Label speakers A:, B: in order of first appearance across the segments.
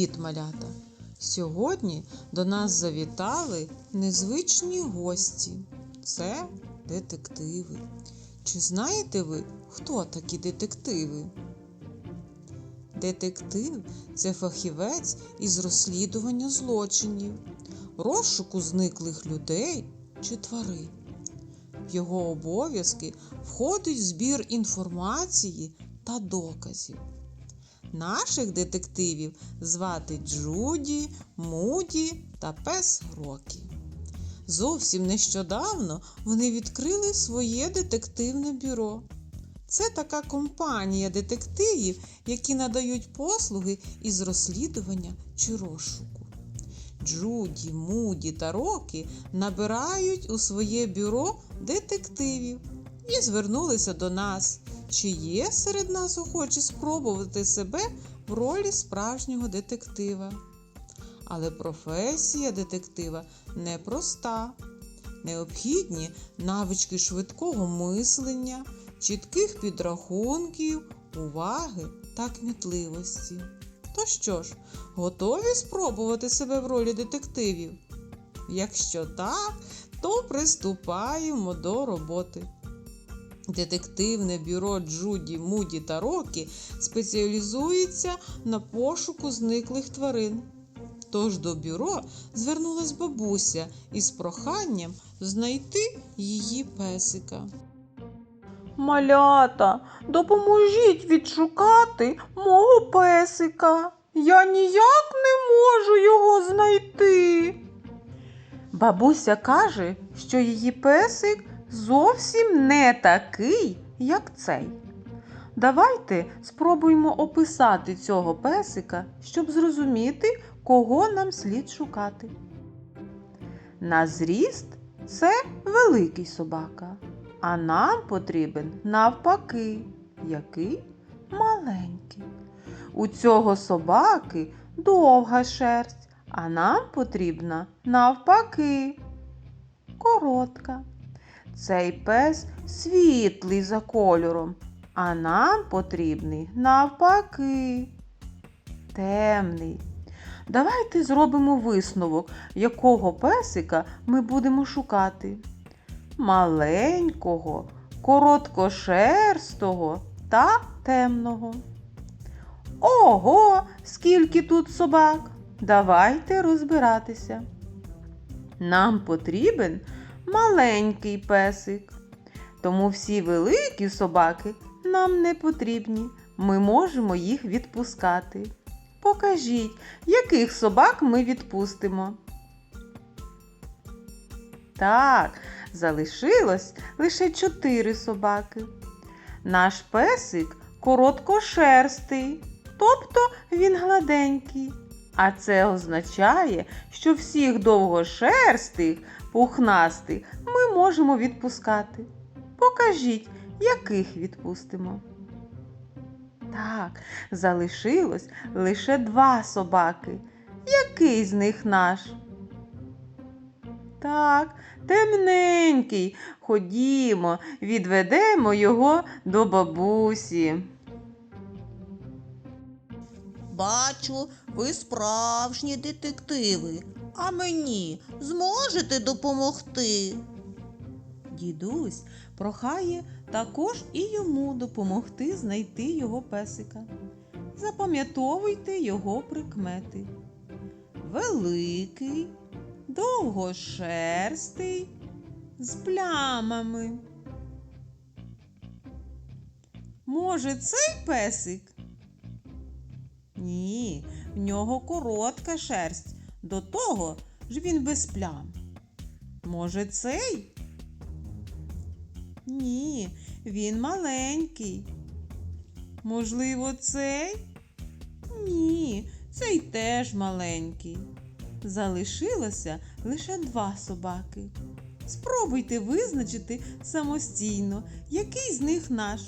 A: Привіт, малята! Сьогодні до нас завітали незвичні гості. Це детективи. Чи знаєте ви, хто такі детективи? Детектив це фахівець із розслідування злочинів, розшуку зниклих людей чи тварин. В його обов'язки входить збір інформації та доказів. Наших детективів звати Джуді, Муді та пес Рокі. Зовсім нещодавно вони відкрили своє детективне бюро. Це така компанія детективів, які надають послуги із розслідування чи розшуку. Джуді, Муді та Рокі набирають у своє бюро детективів і звернулися до нас. Чи є серед нас охочі спробувати себе в ролі справжнього детектива? Але професія детектива непроста. Необхідні навички швидкого мислення, чітких підрахунків, уваги та кмітливості. То що ж, готові спробувати себе в ролі детективів? Якщо так, то приступаємо до роботи. Детективне бюро Джуді, Муді та Рокі спеціалізується на пошуку зниклих тварин. Тож до бюро звернулась бабуся із проханням знайти її песика.
B: Малята, допоможіть відшукати мого песика. Я ніяк не можу його знайти. Бабуся каже, що її песик зовсім не такий, як цей. Давайте спробуємо описати цього песика, щоб зрозуміти, кого нам слід шукати. На зріст це великий собака, а нам потрібен навпаки, який маленький. У цього собаки довга шерсть, а нам потрібна навпаки коротка. Цей пес світлий за кольором, а нам потрібний навпаки темний. Давайте зробимо висновок, якого песика ми будемо шукати. Маленького, короткошерстого та темного. Ого, скільки тут собак! Давайте розбиратися. Нам потрібен маленький песик. Тому всі великі собаки нам не потрібні. Ми можемо їх відпускати. Покажіть, яких собак ми відпустимо. Так, залишилось лише чотири собаки. Наш песик короткошерстий, тобто він гладенький. А це означає, що всіх довгошерстих, пухнастих ми можемо відпускати. Покажіть, яких відпустимо. Так, залишилось лише два собаки. Який з них наш? Так, темненький. Ходімо, відведемо його до бабусі.
C: Бачу, ви справжні детективи, а мені зможете допомогти?
A: Дідусь прохає також і йому допомогти знайти його песика. Запам'ятовуйте його прикмети. Великий, довгошерстий, з плямами. Може, цей песик? Ні, в нього коротка шерсть. До того ж він без плям. Може, цей? Ні, він маленький. Можливо, цей? Ні, цей теж маленький. Залишилося лише два собаки. Спробуйте визначити самостійно, який з них наш.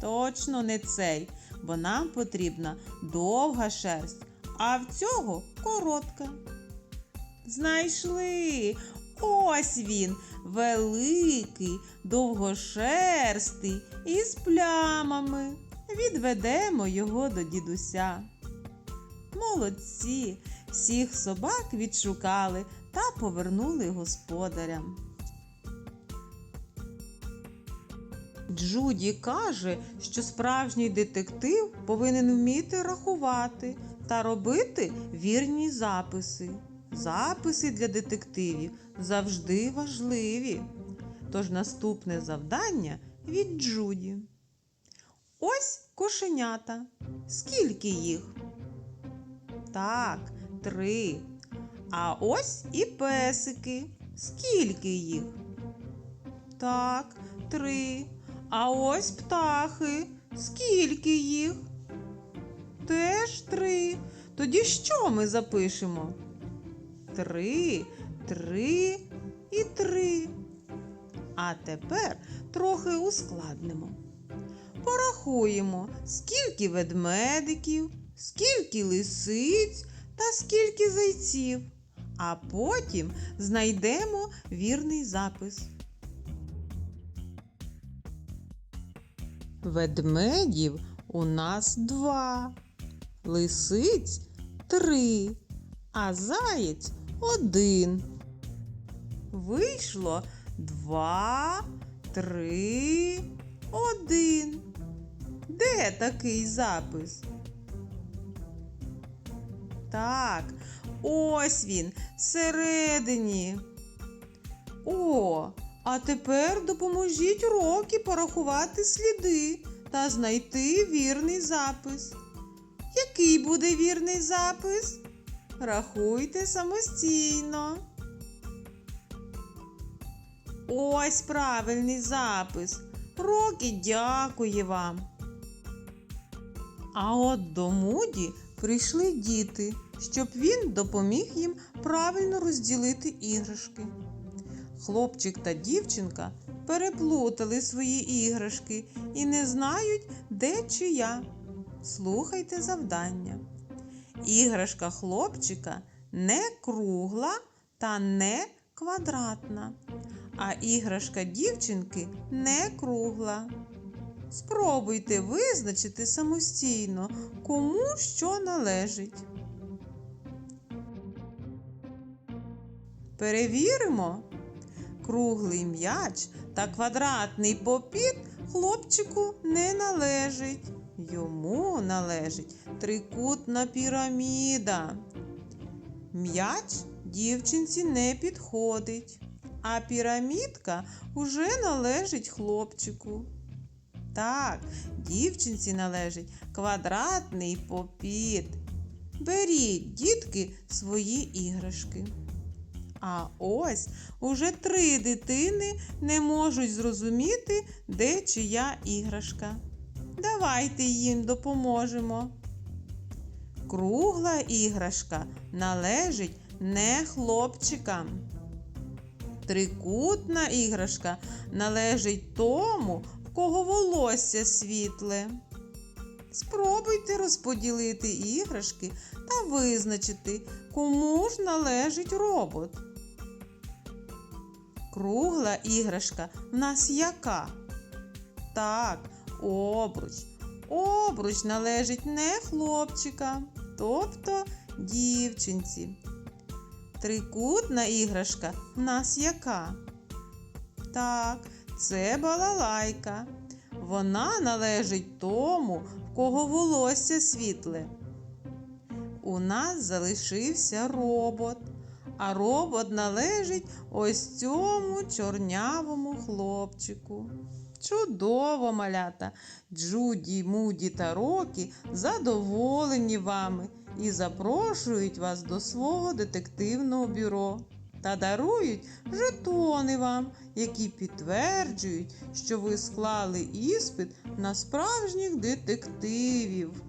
A: Точно не цей, бо нам потрібна довга шерсть, а в цього коротка. Знайшли. Ось він, великий, довгошерстий і з плямами. відведемо його до дідуся. Молодці, всіх собак відшукали та повернули господарям. Джуді каже, що справжній детектив повинен вміти рахувати та робити вірні записи. Записи для детективів завжди важливі. Тож наступне завдання від Джуді. Ось кошенята. Скільки їх? Так, три. А ось і песики. Скільки їх? Так, три. А ось птахи. Скільки їх? Теж три. Тоді що ми запишемо? Три, три і три. А тепер трохи ускладнимо. Порахуємо, скільки ведмедиків, скільки лисиць та скільки зайців. А потім знайдемо вірний запис. Ведмедів у нас два, лисиць три, а заєць один. Вийшло два, три, один. Де такий запис? Так, ось він, всередині. О, а тепер допоможіть Рокі порахувати сліди та знайти вірний запис. Який буде вірний запис? Рахуйте самостійно. Ось правильний запис. Рокі дякує вам. А от до Муді прийшли діти, щоб він допоміг їм правильно розділити іграшки. Хлопчик та дівчинка переплутали свої іграшки і не знають, де чия. Слухайте завдання. Іграшка хлопчика не кругла та не квадратна, а іграшка дівчинки не кругла. Спробуйте визначити самостійно, кому що належить. Перевіримо. Круглий м'яч та квадратний попіт хлопчику не належить. Йому належить трикутна піраміда. М'яч дівчинці не підходить, а пірамідка уже належить хлопчику. Так, дівчинці належить квадратний попіт. Беріть, дітки, свої іграшки. А ось уже три дитини не можуть зрозуміти, де чия іграшка. Давайте їм допоможемо. Кругла іграшка належить не хлопчикам. Трикутна іграшка належить тому, в кого волосся світле. Спробуйте розподілити іграшки та визначити, кому ж належить робот. Кругла іграшка в нас яка? Так, обруч. Обруч належить не хлопчикам, тобто дівчинці. Трикутна іграшка в нас яка? Так, це балалайка. Вона належить тому, в кого волосся світле. У нас залишився робот, а робот належить ось цьому чорнявому хлопчику. Чудово, малята! Джуді, Муді та Рокі задоволені вами і запрошують вас до свого детективного бюро та дарують жетони вам, які підтверджують, що ви склали іспит на справжніх детективів.